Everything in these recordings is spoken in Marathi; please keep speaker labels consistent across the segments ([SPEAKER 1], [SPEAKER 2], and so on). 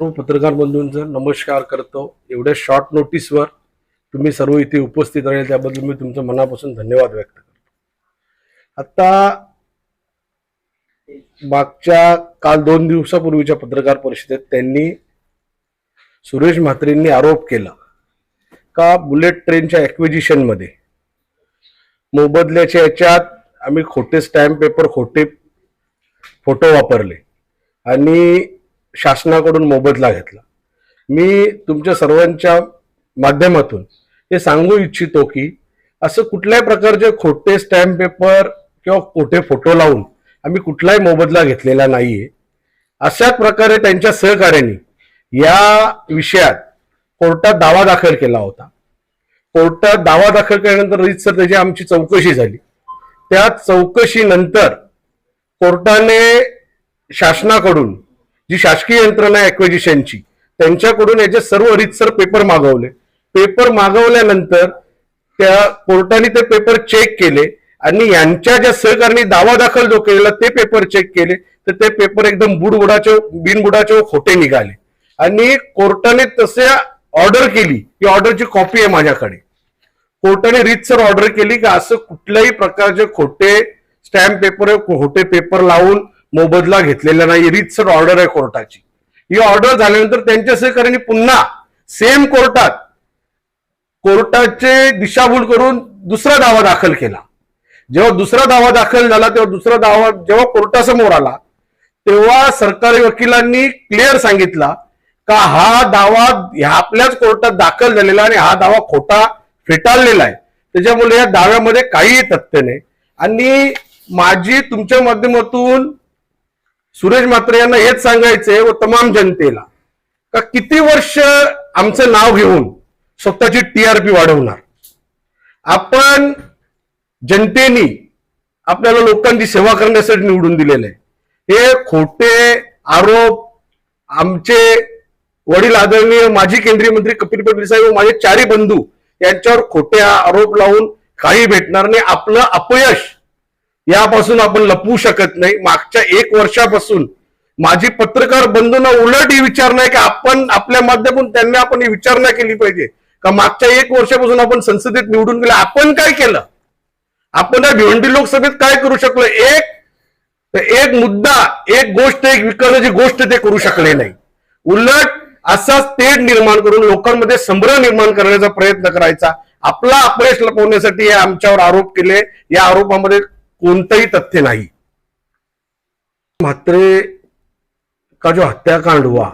[SPEAKER 1] सर्व पत्रकार बंधूंचा नमस्कार करतो. एवढ्या शॉर्ट नोटीसवर तुम्ही सर्व इथे उपस्थित राहील त्याबद्दल मी तुमचं मनापासून धन्यवाद व्यक्त करतो. आत्ता मागच्या काल दोन दिवसापूर्वीच्या पत्रकार परिषदेत त्यांनी सुरेश म्हात्रेंनी आरोप केला का बुलेट ट्रेनच्या ॲक्विजिशनमध्ये मोबदल्याच्या याच्यात आम्ही खोटे स्टॅम्प पेपर खोटे फोटो वापरले. आणि शासनाकडून मोबदला घेतला. मी तुमच्या सर्वांच्या माध्यमातून हे सांगू इच्छितो की असं कुठल्याही प्रकारचे खोटे स्टॅम्प पेपर किंवा खोटे फोटो लावून आम्ही कुठलाही मोबदला घेतलेला नाहीये. अशाच प्रकारे त्यांच्या सहकार्याने या विषयात कोर्टात दावा दाखल केला होता. कोर्टात दावा दाखल केल्यानंतर रीतसर त्याची आमची चौकशी झाली. त्या चौकशीनंतर कोर्टाने शासनाकडून जी शासकीय यंत्रणा आहे त्यांच्याकडून याचे सर्व रीतसर पेपर मागवले. पेपर मागवल्यानंतर त्या कोर्टाने ते पेपर चेक केले आणि यांच्या ज्या सहकारांनी दावा दाखल जो केलेला ते पेपर चेक केले तर ते पेपर एकदम बुडबुडाचे बिनबुडाचे खोटे निघाले. आणि कोर्टाने तसे ऑर्डर केली ही ऑर्डरची कॉपी आहे माझ्याकडे. कोर्टाने रीतसर ऑर्डर केली की असं कुठल्याही प्रकारचे खोटे स्टॅम्प पेपर खोटे पेपर लावून मोबदला घेतलेला नाही रीतसर ऑर्डर आहे कोर्टाची. ही ऑर्डर झाल्यानंतर त्यांच्या सहकार्याने पुन्हा सेम कोर्टात कोर्टाचे दिशाभूल करून दुसरा दावा दाखल केला. जेव्हा दुसरा दावा दाखल झाला तेव्हा दुसरा दावा जेव्हा कोर्टासमोर आला तेव्हा सरकारी वकिलांनी क्लिअर सांगितला का हा दावा ह्या आपल्याच कोर्टात दाखल झालेला आणि हा दावा खोटा फेटाळलेला आहे. त्याच्यामुळे या दाव्यामध्ये काहीही तथ्य नाही. आणि माझी तुमच्या माध्यमातून सुरेश म्हात्रे यांना हेच सांगायचंय व तमाम जनतेला का किती वर्ष आमचं नाव घेऊन स्वतःची टीआरपी वाढवणार? आपण जनतेनी आपल्याला लोकांची सेवा करण्यासाठी निवडून दिलेलं आहे हे खोटे आरोप आमचे वडील आदरणीय माजी केंद्रीय मंत्री कपिल पटेल साहेब व माझे चारी बंधू यांच्यावर खोटे आरोप लावून काही भेटणार नाही. आपलं अपयश यापासून आपण लपवू शकत नाही. मागच्या एक वर्षापासून माझी पत्रकार बंधूंना उलट ही विचारणा आहे की आपण आपल्या माध्यमातून त्यांना आपण ही विचारणा केली पाहिजे. का मागच्या एक वर्षापासून आपण संसदेत निवडून गेले आपण काय केलं? आपण या भिवंडी लोकसभेत काय करू शकलो? एक तर एक मुद्दा एक गोष्ट एक विकासाची गोष्ट ते करू शकले नाही. उलट असाच तेढ निर्माण करून लोकांमध्ये संभ्रम निर्माण करण्याचा प्रयत्न करायचा. आपला अपयश लपवण्यासाठी हे आमच्यावर आरोप केले. या आरोपामध्ये कोणतंही तथ्य नाही. म्हात्रे का जो हत्याकांड हुआ?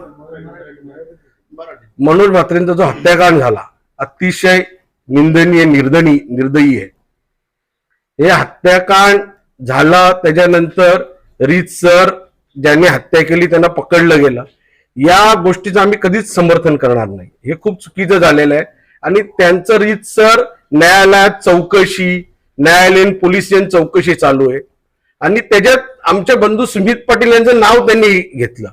[SPEAKER 1] मनोज म्हात्रेंचा जो हत्याकांड झाला अतिशय निंदनीय निर्दनी निर्दयी आहे. हे हत्याकांड झालं त्याच्यानंतर रीतसर ज्यांनी हत्या केली त्यांना पकडलं गेलं. या गोष्टीचं आम्ही कधीच समर्थन करणार नाही. हे खूप चुकीचं झालेलं आहे. आणि त्यांचं रीतसर न्यायालयात चौकशी न्यायालयीन पोलीस चौकशी चालू आहे. आणि त्याच्यात आमच्या बंधू सुमित पाटील यांचं नाव त्यांनी घेतलं.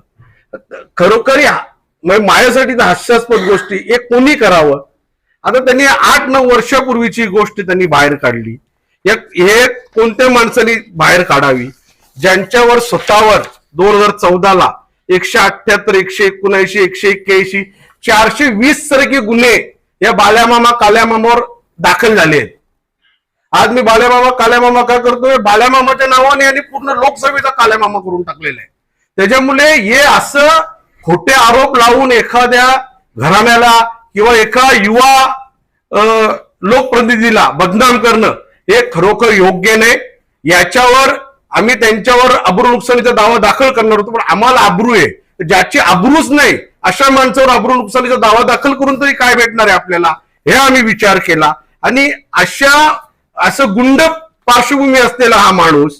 [SPEAKER 1] खरोखर या- म्हणजे माझ्यासाठी तर हास्यास्पद गोष्टी हे कोणी करावं? आता त्यांनी आठ नऊ वर्षापूर्वीची गोष्ट त्यांनी बाहेर काढली. या- हे कोणत्या माणसाने बाहेर काढावी? ज्यांच्यावर स्वतःवर दोन हजार चौदाला एकशे अठ्ठ्याहत्तर एकशे एकोणऐंशी एकशे एक्क्याऐंशी चारशे वीस सारखे गुन्हे या बाल्यामामा काल्यामामावर दाखल झाले आहेत. आज मी बाल्यामामा काल्यामामा काय करतोय? बाल्यामामाच्या नावाने आणि पूर्ण लोकसभेचा काल्यामामा करून टाकलेला आहे. त्याच्यामुळे हे असं खोटे आरोप लावून एखाद्या घराण्याला किंवा एका युवा अं, लोकप्रतिनिधीला बदनाम करणं हे खरोखर योग्य नाही. याच्यावर आम्ही त्यांच्यावर अब्रू नुकसानीचा दावा दाखल करणार होतो पण आम्हाला अब्रू आहे. ज्याची अब्रूच नाही अशा माणसावर अब्रू नुकसानीचा दावा दाखल करून तरी काय भेटणार आहे आपल्याला? हे आम्ही विचार केला. आणि अशा असं गुंड पार्श्वभूमी असलेला हा माणूस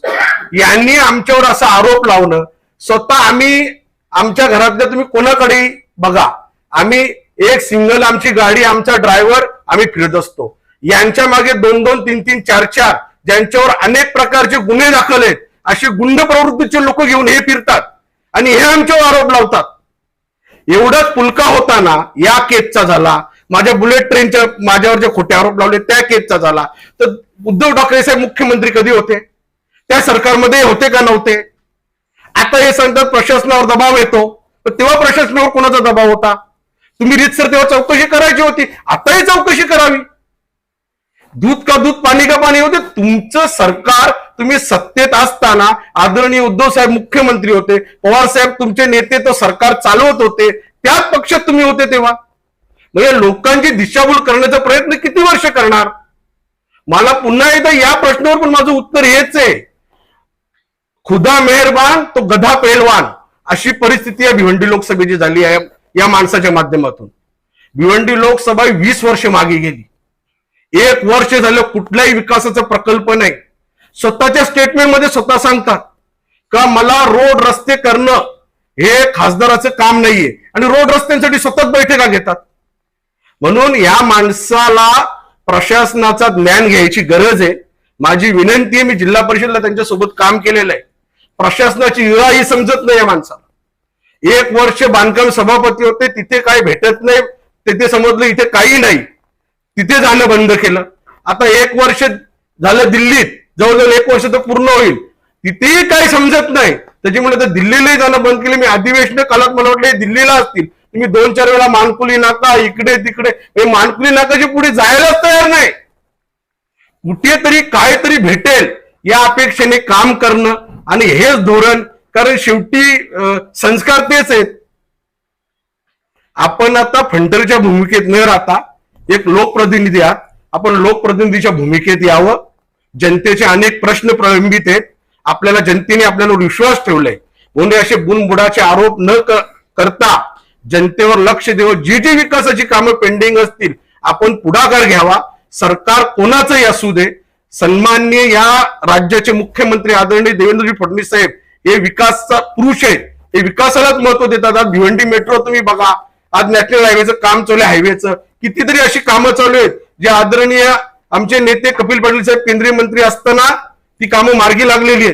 [SPEAKER 1] यांनी आमच्यावर असा आरोप लावणं स्वतः आम्ही आमच्या घरातल्या तुम्ही कोणाकडे बघा आम्ही एक सिंगल आमची गाडी आमचा ड्रायव्हर आम्ही फिरत असतो. यांच्या मागे दोन दोन तीन तीन चार चार ज्यांच्यावर अनेक प्रकारचे गुन्हे दाखल आहेत असे गुंड प्रवृत्तीचे लोक घेऊन हे फिरतात आणि हे आमच्यावर आरोप लावतात. एवढाच पुलका होताना या केसचा झाला माझ्या बुलेट ट्रेनच्या माझ्यावर जे खोटे आरोप लावले त्या केसचा झाला. तर उद्धव ठाकरे साहेब मुख्यमंत्री कधी होते? त्या सरकारमध्ये होते का नव्हते? आता हे सांगतात प्रशासनावर दबाव येतो. तर तेव्हा प्रशासनावर कोणाचा दबाव होता? तुम्ही रीतसर तेव्हा चौकशी करायची होती. आताही चौकशी करावी. दूध का दूध पाणी का पाणी होते? तुमचं सरकार तुम्ही सत्तेत असताना आदरणीय उद्धव साहेब मुख्यमंत्री होते. पवार साहेब तुमचे नेते तो सरकार चालवत होते. त्याच पक्षात तुम्ही होते तेव्हा. म्हणजे लोकांची दिशाभूल करण्याचा प्रयत्न किती वर्ष करणार? मला पुन्हा एकदा या प्रश्नावर पण माझं उत्तर हेच आहे. खुदा मेहरबान तो गधा पेलवान अशी परिस्थिती या भिवंडी लोकसभेची झाली आहे या माणसाच्या माध्यमातून. भिवंडी लोकसभा वीस वर्ष मागे गेली. एक वर्ष झालं कुठल्याही विकासाचा प्रकल्प नाही. स्वतःच्या स्टेटमेंटमध्ये स्वतः सांगतात का मला रोड रस्ते करणं हे खासदाराचं काम नाहीये. आणि रोड रस्त्यांसाठी सतत बैठका घेतात. म्हणून या माणसाला प्रशासनाचा ज्ञान घ्यायची गरज आहे. माझी विनंती आहे मी जिल्हा परिषदला त्यांच्यासोबत काम केलेलं आहे. प्रशासनाची इळा ही समजत नाही या माणसाला. एक वर्ष बांधकाम सभापती होते तिथे काय भेटत नाही तिथे समजलं इथे काही नाही. तिथे जाणं बंद केलं. आता एक वर्ष झालं दिल्लीत जवळजवळ एक वर्ष तर पूर्ण होईल. तिथेही काही समजत नाही. त्याच्यामुळे तर दिल्लीलाही जाणं बंद केलं. मी अधिवेशन कालात मला वाटलं हे दिल्लीला असतील. तुम्ही दोन चार वेळा मानकुली नाका इकडे तिकडे. हे मानकुली नाकाच्या पुढे जायलाच तयार नाही. कुठेतरी काहीतरी भेटेल या अपेक्षेने काम करणं. आणि हेच धोरण कारण शेवटी संस्कार तेच आहेत. आपण आता फंटरच्या भूमिकेत न राहता एक लोकप्रतिनिधी आहात. आपण लोकप्रतिनिधीच्या भूमिकेत यावं. जनतेचे अनेक प्रश्न प्रलंबित आहेत. आपल्याला जनतेने आपल्यावर विश्वास ठेवलाय. म्हणून असे बुनबुडाचे आरोप न करता जनतेवर लक्ष देऊन जी जी विकासाची कामं पेंडिंग असतील आपण पुढाकार घ्यावा. सरकार कोणाचंही असू दे सन्मान्य या राज्याचे मुख्यमंत्री आदरणीय देवेंद्रजी फडणवीस साहेब हे विकासचा पुरुष आहेत. हे विकासालाच महत्त्व देतात. आज भिवंडी मेट्रो तुम्ही बघा आज नॅशनल हायवेचं काम चालू आहे हायवेचं कितीतरी अशी कामं चालू आहेत जे आदरणीय आमचे नेते कपिल पाटील साहेब केंद्रीय मंत्री असताना ती कामं मार्गी लागलेली आहेत.